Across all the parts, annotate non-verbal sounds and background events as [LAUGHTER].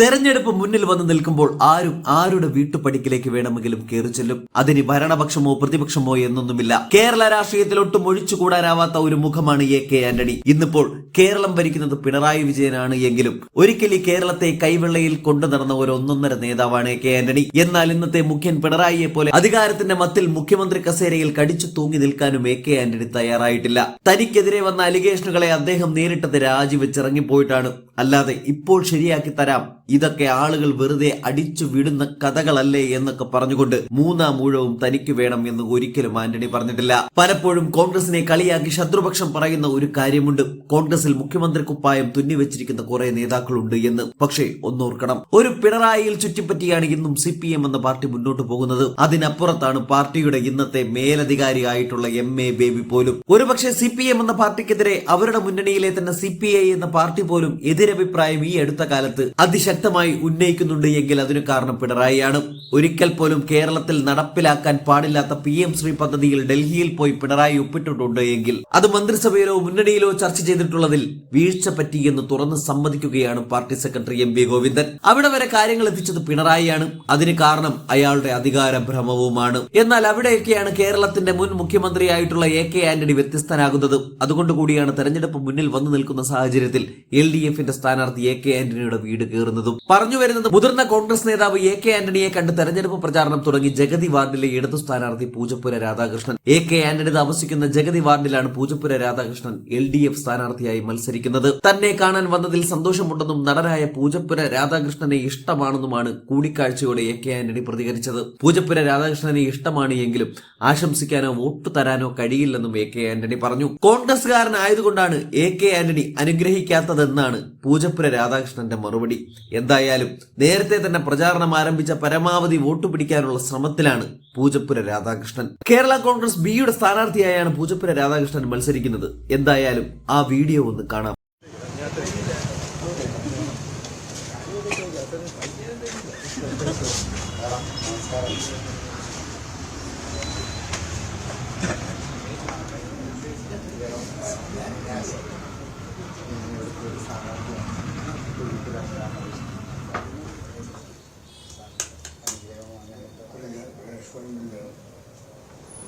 തെരഞ്ഞെടുപ്പ് മുന്നിൽ വന്ന് നിൽക്കുമ്പോൾ ആരും ആരുടെ വീട്ടുപടിക്കിലേക്ക് വേണമെങ്കിലും കയറി ചെല്ലും. അതിന് ഭരണപക്ഷമോ പ്രതിപക്ഷമോ എന്നൊന്നുമില്ല. കേരള രാഷ്ട്രീയത്തിൽ ഒട്ടും ഒഴിച്ചുകൂടാനാവാത്ത ഒരു മുഖമാണ് എ കെ ആന്റണി. ഇന്നിപ്പോൾ കേരളം ഭരിക്കുന്നത് പിണറായി വിജയനാണ് എങ്കിലും ഒരിക്കൽ ഈ കേരളത്തെ കൈവെള്ളയിൽ കൊണ്ടു നടന്ന ഒരു ഒന്നൊന്നര നേതാവാണ് എ കെ ആന്റണി. എന്നാൽ ഇന്നത്തെ മുഖ്യൻ പിണറായിയെ പോലെ അധികാരത്തിന്റെ മത്തിൽ മുഖ്യമന്ത്രി കസേരയിൽ കടിച്ചു തൂങ്ങി നിൽക്കാനും എ കെ ആന്റണി തയ്യാറായിട്ടില്ല. തനിക്കെതിരെ വന്ന അലിഗേഷനുകളെ അദ്ദേഹം നേരിട്ടത് രാജിവെച്ചിറങ്ങിപ്പോയിട്ടാണ്. അല്ലാതെ ഇപ്പോൾ ശരിയാക്കി തരാം. ഇതൊക്കെ ആളുകൾ വെറുതെ അടിച്ചു വിടുന്ന കഥകളല്ലേ എന്നൊക്കെ പറഞ്ഞുകൊണ്ട് മൂന്നാം ഊഴവും തനിക്ക് വേണം എന്ന് ഒരിക്കലും ആന്റണി പറഞ്ഞിട്ടില്ല. പലപ്പോഴും കോൺഗ്രസിനെ കളിയാക്കി ശത്രുപക്ഷം പറയുന്ന ഒരു കാര്യമുണ്ട്. കോൺഗ്രസിൽ മുഖ്യമന്ത്രി കുപ്പായം തുന്നിവെച്ചിരിക്കുന്ന കുറെ നേതാക്കളുണ്ട് എന്ന്. പക്ഷേ ഒന്നോർക്കണം. ഒരു പിണറായിയിൽ ചുറ്റിപ്പറ്റിയാണ് ഇന്നും സി പി എം എന്ന പാർട്ടി മുന്നോട്ട് പോകുന്നത്. അതിനപ്പുറത്താണ് പാർട്ടിയുടെ ഇന്നത്തെ മേലധികാരിയായിട്ടുള്ള എം എ ബേബി പോലും. ഒരുപക്ഷെ സി പി എം എന്ന പാർട്ടിക്കെതിരെ അവരുടെ മുന്നണിയിലെ തന്നെ സി പി ഐ എന്ന പാർട്ടി പോലും എതിരഭിപ്രായം ഈ അടുത്ത കാലത്ത് അതിശക്തമായി ഉന്നയിക്കുന്നുണ്ട് എങ്കിൽ അതിനു കാരണം പിണറായിയാണ്. ഒരിക്കൽ പോലും കേരളത്തിൽ നടപ്പിലാക്കാൻ പാടില്ലാത്ത പി എം ശ്രീ പദ്ധതിയിൽ ഡൽഹിയിൽ പോയി പിണറായി ഒപ്പിട്ടിട്ടുണ്ട് എങ്കിൽ അത് മന്ത്രിസഭയിലോ മുന്നണിയിലോ ചർച്ച ചെയ്തിട്ടുള്ളതിൽ വീഴ്ച പറ്റിയെന്ന് തുറന്ന് സമ്മതിക്കുകയാണ് party secretary M V Govindan. അവിടെ വരെ കാര്യങ്ങൾ എത്തിച്ചത് പിണറായിയാണ്. അതിന് കാരണം അയാളുടെ അധികാര ഭ്രമവുമാണ് എന്നാൽ അവിടെയൊക്കെയാണ് കേരളത്തിന്റെ മുൻ മുഖ്യമന്ത്രിയായിട്ടുള്ള എ കെ ആന്റണി വ്യത്യസ്തനാകുന്നത്. അതുകൊണ്ട് കൂടിയാണ് തെരഞ്ഞെടുപ്പ് മുന്നിൽ വന്നു നിൽക്കുന്ന സാഹചര്യത്തിൽ എൽ ഡി എഫിന്റെ സ്ഥാനാർത്ഥി എ കെ ആന്റണിയുടെ വീട് കയറുന്നതും പറഞ്ഞു വരുന്നത് മുതിർന്ന കോൺഗ്രസ് നേതാവ് എ കെ ആന്റണിയെ കണ്ട് തെരഞ്ഞെടുപ്പ് പ്രചാരണം തുടങ്ങി ജഗതി വാർഡിലെ ഇടതു സ്ഥാനാർത്ഥി പൂജപ്പുര രാധാകൃഷ്ണൻ. എ കെ ആന്റണി താമസിക്കുന്ന ജഗതി വാർഡിലാണ് Poojappura Radhakrishnan L D F സ്ഥാനാർത്ഥിയായി മത്സരിക്കുന്നത്. തന്നെ കാണാൻ വന്നതിൽ സന്തോഷമുണ്ടെന്നും നടനായ പൂജപ്പുര രാധാകൃഷ്ണനെ ഇഷ്ടമാണെന്നുമാണ് കൂടിക്കാഴ്ചയോടെ എ കെ ആന്റണി പ്രതികരിച്ചത്. പൂജപ്പുര രാധാകൃഷ്ണനെ ഇഷ്ടമാണ് എങ്കിലും ആശംസിക്കാനോ വോട്ട് തരാനോ കഴിയില്ലെന്നും എ കെ ആന്റണി പറഞ്ഞു. കോൺഗ്രസ്സുകാരനായതുകൊണ്ടാണ് എ കെ ആന്റണി അനുഗ്രഹിക്കാത്തതെന്നാണ് പൂജപ്പുര രാധാകൃഷ്ണന്റെ മറുപടി. എന്തായാലും നേരത്തെ തന്നെ പ്രചാരണം ആരംഭിച്ച പരമാവധി വോട്ട് പിടിക്കാനുള്ള ശ്രമത്തിലാണ് പൂജപ്പുര രാധാകൃഷ്ണൻ. കേരള കോൺഗ്രസ് ബിയുടെ സ്ഥാനാർത്ഥിയായാണ് പൂജപ്പുര രാധാകൃഷ്ണൻ മത്സരിക്കുന്നത്. എന്തായാലും ആ വീഡിയോ ഒന്ന് കാണാം.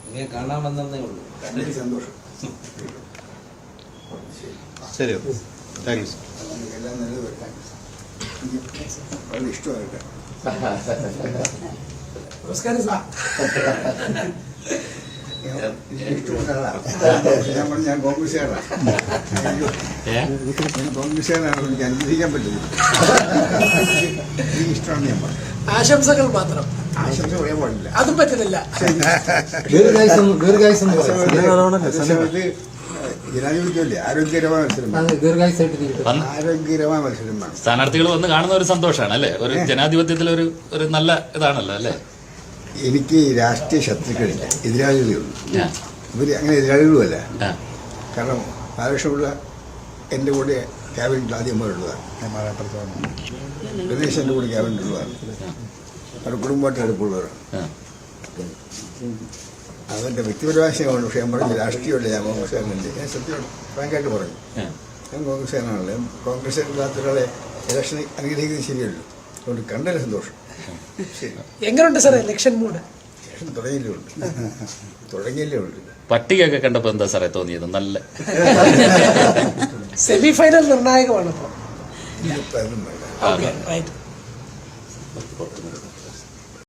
ഇങ്ങനെ കാണാൻ വന്നതേ ഉള്ളൂ. സന്തോഷം. ശരി താങ്ക് യു എല്ലാം നല്ലത്. വരട്ടെ വളരെ ഇഷ്ടമാകട്ടെ [LAUGHS] നമസ്കാരം സാർ ഞാൻ കോൺഗ്രസ്സുകാരാണ് ഞാൻ കോൺഗ്രസ്സുകാരാണ് എനിക്ക് എനിക്ക് ഇഷ്ടമാണ് ഞാൻ പറഞ്ഞു ആശംസകൾ മാത്രം. ആശംസ പറയാൻ പാടില്ല അതും പറ്റുന്നില്ല. ജനാധിപത്യമല്ലേ ആരോഗ്യകരമായ മത്സരം. ആരോഗ്യകരമായ സ്ഥാനാർത്ഥികൾ വന്ന് കാണുന്ന ഒരു സന്തോഷമാണ് അല്ലേ? ഒരു ജനാധിപത്യത്തിൽ ഒരു ഒരു നല്ല ഇതാണല്ലോ അല്ലേ? എനിക്ക് രാഷ്ട്രീയ ശത്രുക്കളില്ല. എതിരാളികളുള്ളൂ ഇവർ അങ്ങനെ എതിരാളികളുമല്ല കാരണം ബാലകൃഷ്ണപിള്ള എന്റെ കൂടെ ക്യാബിനറ്റിൽ ആദ്യമായിട്ടുള്ളതാണ് ഗണേശ് എന്റെ കൂടെ ക്യാബിനറ്റിലുള്ളതാണ് അവരുടെ കുടുംബമായിട്ട് അടുപ്പുള്ളവരാണ്. അവന്റെ വ്യക്തിപരമായ പക്ഷേ ഞാൻ പറഞ്ഞു രാഷ്ട്രീയമല്ല ഞാൻ കോൺഗ്രസ്സുകാരനല്ലേ. ഞാൻ സത്യമാണ് ഫ്രാങ്കായിട്ട് പറഞ്ഞു ഞാൻ കോൺഗ്രസ്സുകാരനാണല്ലോ. കോൺഗ്രസ് ഇല്ലാത്ത ഒരാളെ ഇലക്ഷൻ അനുഗ്രഹിക്കുന്നത് ശരിയല്ലോ. അതുകൊണ്ട് കണ്ടതിൽ സന്തോഷം. എങ്ങനെയുണ്ട് സാർ ഇലക്ഷൻ മൂഡ്? തുടങ്ങിയില്ലേ ഉള്ളൂ തുടങ്ങിയില്ലേ ഉള്ളൂ പട്ടികയൊക്കെ കണ്ടപ്പോ എന്താ സാറേ തോന്നിയത്? നല്ല. സെമി ഫൈനൽ നിർണായകമാണ് ഇപ്പോൾ